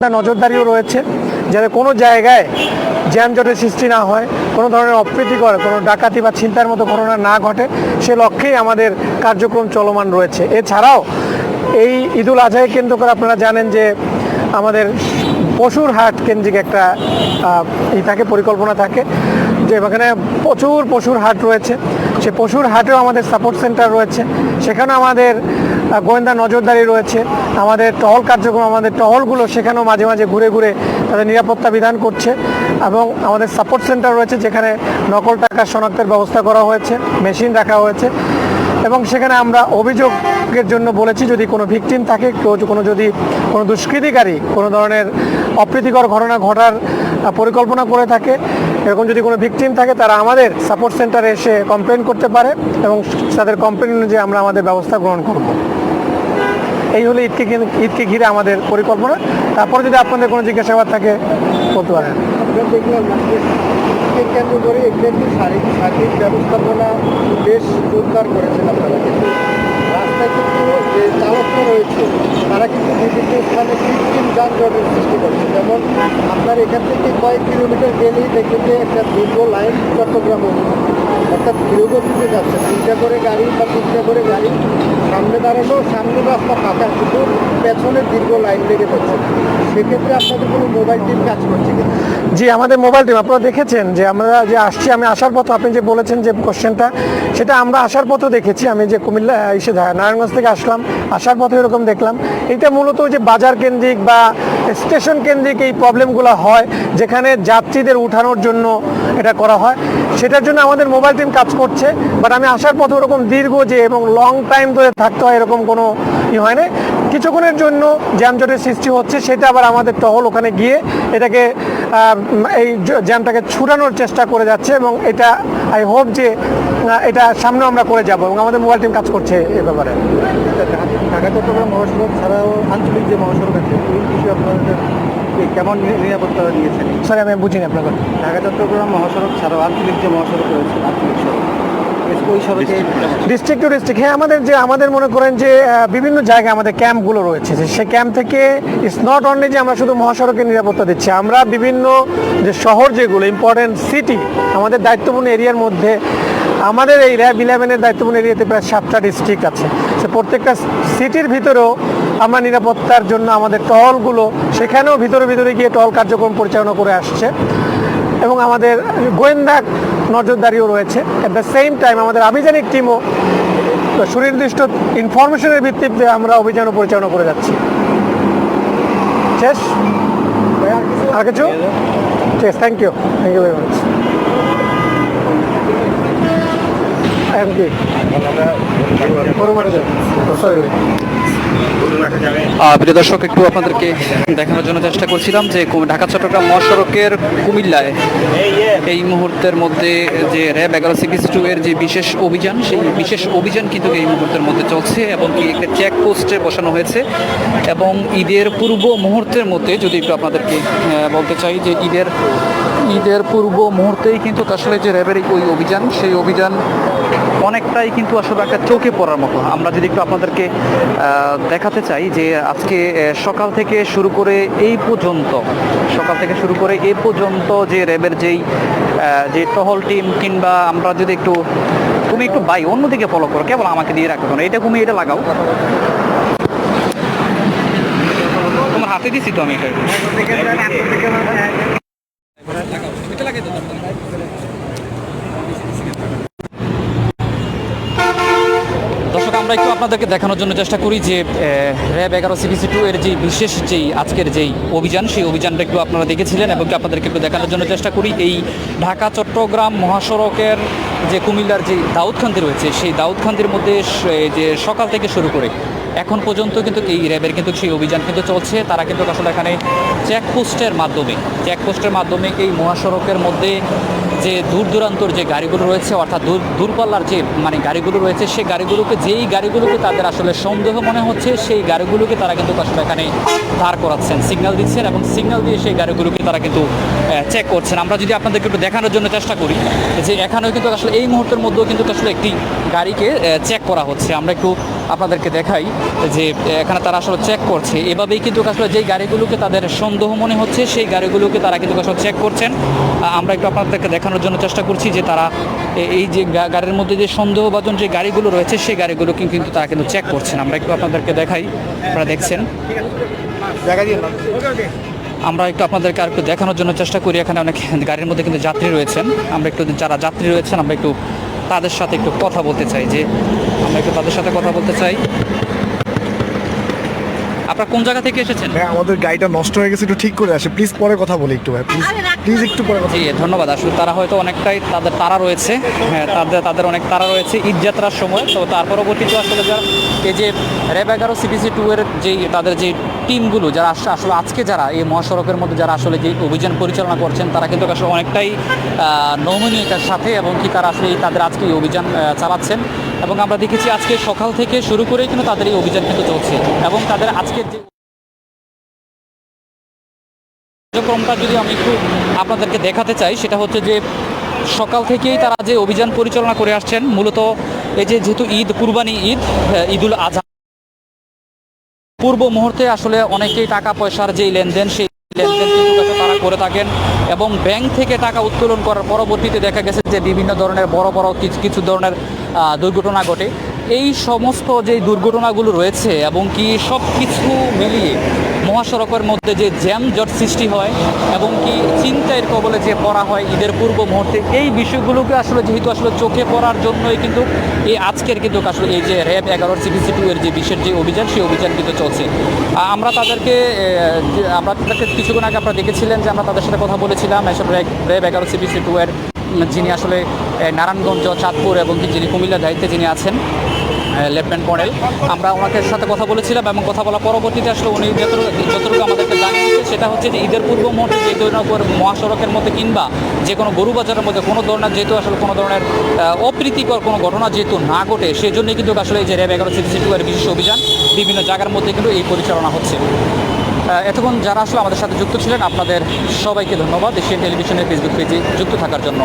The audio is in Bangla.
একটা নজরদারিও রয়েছে যাতে কোনো জায়গায় জ্যামজটের সৃষ্টি না হয়, কোনো ধরনের অপ্রীতিকর, কোনো ডাকাতি বা ছিনতাইয়ের মতো ঘটনা না ঘটে, সে লক্ষ্যেই আমাদের কার্যক্রম চলমান রয়েছে। এছাড়াও, এই ঈদুল আজহাকে কেন্দ্র করে আপনারা জানেন যে আমাদের পশুর হাট কেন্দ্রিক একটা ই থাকে, পরিকল্পনা থাকে, যে এখানে প্রচুর পশুর হাট রয়েছে। সে পশুর হাটেও আমাদের সাপোর্ট সেন্টার রয়েছে। সেখানেও আমাদের গোয়েন্দা নজরদারি রয়েছে। আমাদের টহল কার্যক্রম, আমাদের টহলগুলো সেখানেও মাঝে মাঝে ঘুরে ঘুরে তাদের নিরাপত্তা বিধান করছে এবং আমাদের সাপোর্ট সেন্টার রয়েছে যেখানে নকল টাকা শনাক্তের ব্যবস্থা করা হয়েছে মেশিন রাখা হয়েছে এবং সেখানে আমরা অভিযোগের জন্য বলেছি, যদি কোনো ভিকটিম থাকে কেউ কোনো যদি কোনো দুষ্কৃতিকারী, কোনো ধরনের অপ্রীতিকর ঘটনা ঘটার পরিকল্পনা করে থাকে। এরকম যদি কোনো ভিকটিম থাকে, তারা আমাদের সাপোর্ট সেন্টারে এসে কমপ্লেন করতে পারে এবং তাদের কমপ্লেন অনুযায়ী আমরা আমাদের ব্যবস্থা গ্রহণ করব। এই হলো ঈদকে ঈদকে ঘিরে আমাদের পরিকল্পনা। তারপর যদি আপনাদের কোনো জিজ্ঞাসাবাদ থাকে করতে পারেন। ব্যবস্থাপনা কিন্তু যে তারা কিন্তু যানজটের সৃষ্টি করছে যেমন আপনার এখান থেকে কয়েক কিলোমিটার গেলেই দেখবেন যে একটা দীর্ঘ লাইন চট্টগ্রাম অভিমুখী। অর্থাৎ দিতে যাচ্ছে তিনটা করে গাড়ি বা তিনটা করে গাড়ি সামনে দাঁড়ানো সামনে রাস্তা ফাঁকা কিন্তু পেছনে দীর্ঘ লাইন লেগে যাচ্ছে সেক্ষেত্রে আপনাদের কোনো মোবাইল টিম কাজ করছে কিনা? জি, আমাদের মোবাইল টিম আপনারা দেখেছেন যে আমরা যে আসছি, আমি আসার পথে আপনি যে বলেছেন যে কোশ্চেনটা সেটা আমরা আসার পথে দেখেছি। আমি যে কুমিল্লা এসে নারায়ণগঞ্জ থেকে আসলাম, আসার পথে এরকম দেখলাম। এটা মূলত যে বাজার কেন্দ্রিক বা স্টেশন কেন্দ্রিক এই প্রবলেমগুলো হয়, যেখানে যাত্রীদের উঠানোর জন্য এটা করা হয়। সেটার জন্য আমাদের মোবাইল টিম কাজ করছে বাট আমি আসার পথে ওরকম দীর্ঘ যে এবং লং টাইম ধরে থাকতে হয় এরকম কোনো ই হয় না কিছুক্ষণের জন্য জ্যামজটের সৃষ্টি হচ্ছে, সেটা আবার আমাদের টহল ওখানে গিয়ে এটাকে এই জ্যামটাকে ছুটানোর চেষ্টা করে যাচ্ছে এবং এটা আই হোপ যে এটা সামনে আমরা করে যাব এবং আমাদের মোবাইল টিম কাজ করছে এ ব্যাপারে। ঢাকা চট্টগ্রাম মহাসড়ক ছাড়াও আঞ্চলিক যে মহাসড়ক আছে ওই বিষয়ে আপনাদের কেমন নিরাপত্তা দিয়েছেন? স্যার আমি বুঝিনি আপনার কথা। ঢাকা চট্টগ্রাম মহাসড়ক ছাড়াও আঞ্চলিক যে মহাসড়ক রয়েছে আঞ্চলিক সড়কে। ডিস্ট্রিক্ট টু ডিস্ট্রিক্ট হ্যাঁ আমাদের যে আমাদের মনে করেন যে বিভিন্ন জায়গায় আমাদের ক্যাম্পগুলো রয়েছে। সেই ক্যাম্প থেকে ইটস নট অনলি যে আমরা শুধু মহাসড়কের নিরাপত্তা দিচ্ছি আমরা বিভিন্ন যে শহর যেগুলো ইম্পর্টেন্ট সিটি আমাদের দায়িত্বপূর্ণ এরিয়ার মধ্যে আমাদের এই র্যাব ইলেভেনের দায়িত্বপূর্ণ এরিয়াতে প্রায় সাতটা ডিস্ট্রিক্ট আছে। সে প্রত্যেকটা সিটির ভিতরেও আমরা নিরাপত্তার জন্য আমাদের টহলগুলো সেখানেও ভিতরে ভিতরে গিয়ে টহল কার্যক্রম পরিচালনা করে আসছে। এবং আমাদের গোয়েন্দা নজরদারিও রয়েছে। অ্যাট দ্য সেম টাইম আমাদের আভিযানিক টিমও সুনির্দিষ্ট ইনফরমেশনের ভিত্তিতে আমরা অভিযানও পরিচালনা করে যাচ্ছি। শেষ? আর কিছু? ঠিক thank you thank you very much প্রিয় দর্শক, একটু আপনাদেরকে দেখানোর জন্য চেষ্টা করছিলাম যে ঢাকা, চট্টগ্রাম মহাসড়কের কুমিল্লায় এই মুহূর্তের মধ্যে যে র্যাব এগারো সিক্স টু এর যে বিশেষ অভিযান, সেই বিশেষ অভিযান কিন্তু এই মুহূর্তের মধ্যে চলছে এবং কি একটা চেক পোস্টে বসানো হয়েছে। এবং ঈদের পূর্ব মুহূর্তের মধ্যে যদি একটু আপনাদেরকে বলতে চাই যে ঈদের ঈদের পূর্ব মুহূর্তেই কিন্তু আসলে যে র্যাবের ওই অভিযান, সেই অভিযান অনেকটাই কিন্তু আসলে একটা চোখে পড়ার মতো। আমরা যদি একটু আপনাদেরকে দেখাতে চাই যে আজকে সকাল থেকে শুরু করে এই পর্যন্ত, সকাল থেকে শুরু করে এই পর্যন্ত যে র্যাবের যেই যে টহল টিম কিংবা আমরা যদি একটু, তুমি একটু বাই, অন্যদিকে ফলো করো, কেবল আমাকে দিয়ে রাখো না এটা তুমি এটা লাগাও। তোমার হাতে দিছি তো আমি এটা। দর্শক? আমরা একটু আপনাদেরকে দেখানোর জন্য চেষ্টা করি যে র্যাব এগারো সিবিসি টু এর যে বিশেষ যেই আজকের যেই অভিযান, সেই অভিযানটা একটু আপনারা দেখেছিলেন এবং আপনাদেরকে একটু দেখানোর জন্য চেষ্টা করি। এই ঢাকা, চট্টগ্রাম মহাসড়কের যে কুমিল্লার যে দাউদখান্দি রয়েছে, সেই দাউদখান্দির মধ্যে যে সকাল থেকে শুরু করে এখন পর্যন্ত কিন্তু এই র্যাবের কিন্তু সেই অভিযান কিন্তু চলছে। তারা কিন্তু আসলে এখানে চেকপোস্টের মাধ্যমে চেকপোস্টের মাধ্যমে এই মহাসড়কের মধ্যে যে দূর দূরান্তর যে গাড়িগুলো রয়েছে, অর্থাৎ দূর, দূরপাল্লার যে মানে গাড়িগুলো রয়েছে, সেই গাড়িগুলোকে, যেই গাড়িগুলোকে তাদের আসলে সন্দেহ মনে হচ্ছে, সেই গাড়িগুলোকে তারা কিন্তু আসলে এখানে দাঁড় করাচ্ছেন, সিগন্যাল দিচ্ছেন এবং সিগন্যাল দিয়ে সেই গাড়িগুলোকে তারা কিন্তু চেক করছেন। আমরা যদি আপনাদেরকে একটু দেখানোর জন্য চেষ্টা করি, যে এখানেও কিন্তু আসলে এই মুহূর্তের মধ্যেও কিন্তু আসলে একটি গাড়িকে চেক করা হচ্ছে। আমরা একটু আপনাদেরকে দেখাই যে এখানে তারা আসলে চেক করছে। এভাবেই কিন্তু আসলে যেই গাড়িগুলোকে তাদের সন্দেহ মনে হচ্ছে সেই গাড়িগুলোকে তারা কিন্তু আসলে চেক করছেন। আমরা একটু আপনাদেরকে দেখানোর জন্য চেষ্টা করছি যে তারা এই যে গাড়ির মধ্যে যে সন্দেহভাজন যে গাড়িগুলো রয়েছে সেই গাড়িগুলোকে কিন্তু তারা কিন্তু চেক করছেন। আমরা একটু আপনাদেরকে দেখাই আপনারা দেখছেন। আমরা একটু আপনাদেরকে আর একটু দেখানোর জন্য চেষ্টা করি। এখানে অনেক গাড়ির মধ্যে কিন্তু যাত্রী রয়েছেন। আমরা একটু যারা যাত্রী রয়েছেন আমরা একটু তাদের সাথে একটু কথা বলতে চাই যে আমরা একটু তাদের সাথে কথা বলতে চাই। আপনারা কোন জায়গা থেকে এসেছেন? ভাই আমাদের গাড়িটা নষ্ট হয়ে গেছে একটু ঠিক করে আসে। প্লিজ পরে কথা বলি একটু ভাই। প্লিজ প্লিজ একটু পরে কথা জি ধন্যবাদ। আসলে তারা হয়তো অনেকটাই তাদের তারা রয়েছে। হ্যাঁ তাদের তাদের অনেক তারা রয়েছে ঈদ যাত্রার সময়। তো তার পরবর্তীতে আসলে যারা এই যে র্যাব এগারো সিবিসি টু এর যেই তাদের যে টিমগুলো যারা আস- আসলে আজকে যারা এই মহাসড়কের মধ্যে যারা আসলে যে অভিযান পরিচালনা করছেন তারা কিন্তু আসলে অনেকটাই নমনীয়তার সাথে এবং কি তারা আসলে তাদের আজকে এই অভিযান চালাচ্ছেন। এবং আমরা দেখেছি আজকে সকাল থেকে শুরু করেই কিন্তু তাদের এই অভিযান কিন্তু চলছে এবং তাদের আজকের যে কার্যক্রমটা যদি আমি একটু আপনাদেরকে দেখাতে চাই, সেটা হচ্ছে যে সকাল থেকেই তারা যে অভিযান পরিচালনা করে আসছেন, মূলত এই যে যেহেতু ঈদ, কুরবানি ঈদ ঈদুল আজহা, পূর্ব মুহূর্তে আসলে অনেকেই টাকা পয়সার যেই লেনদেন, সেই লেনদেন করে থাকেন এবং ব্যাংক থেকে টাকা উত্তোলন করার পরবর্তীতে দেখা গেছে যে বিভিন্ন ধরনের বড় বড় কিছু কিছু ধরনের দুর্ঘটনা ঘটে। এই সমস্ত যে দুর্ঘটনাগুলো রয়েছে এবং কি সব কিছু মিলিয়ে মহাসড়কের মধ্যে যে জ্যাম জট সৃষ্টি হয় এবং কি চিন্তায়ের কবলে যে পড়া হয় ঈদের পূর্ব মুহূর্তে, এই বিষয়গুলোকে আসলে যেহেতু আসলে চোখে পড়ার জন্যই কিন্তু এই আজকের কিন্তু আসলে এই যে র্যাব এগারোর সিবিসি টু এর যে বিশেষ যে অভিযান, সেই অভিযান কিন্তু চলছে। আমরা তাদেরকে আমরা তাদেরকে কিছুক্ষণ আগে আপনারা দেখেছিলেন যে আমরা তাদের সাথে কথা বলেছিলাম, আসলে র্যাব- এগারো সিবিসি টু এর যিনি আসলে নারায়ণগঞ্জ, চাঁদপুর এবং কি যিনি কুমিল্লার দায়িত্বে যিনি আছেন লেফটেন্যান্ট কর্নেল। আমরা ওনাকে সাথে কথা বলেছিলাম এবং কথা বলা পরবর্তীতে আসলে উনি যতটুকু আমাদেরকে জানিয়েছে, সেটা হচ্ছে যে ঈদের পূর্ব মুহূর্তে যে মহাসড়কের মধ্যে কিংবা যে কোনো গরু বাজারের মধ্যে কোনো ধরনের যেহেতু আসলে কোনো ধরনের অপ্রীতিকর কোনো ঘটনা যেহেতু না ঘটে সেই জন্যই কিন্তু আসলে এই যে র্যাব এগারো সিটি সিটি বিশেষ অভিযান বিভিন্ন জায়গার মধ্যে কিন্তু এই পরিচালনা হচ্ছে। এতক্ষণ যারা আসলে আমাদের সাথে যুক্ত ছিলেন, আপনাদের সবাইকে ধন্যবাদ। এশিয়ান টেলিভিশনের ফেসবুক পেজে যুক্ত থাকার জন্য।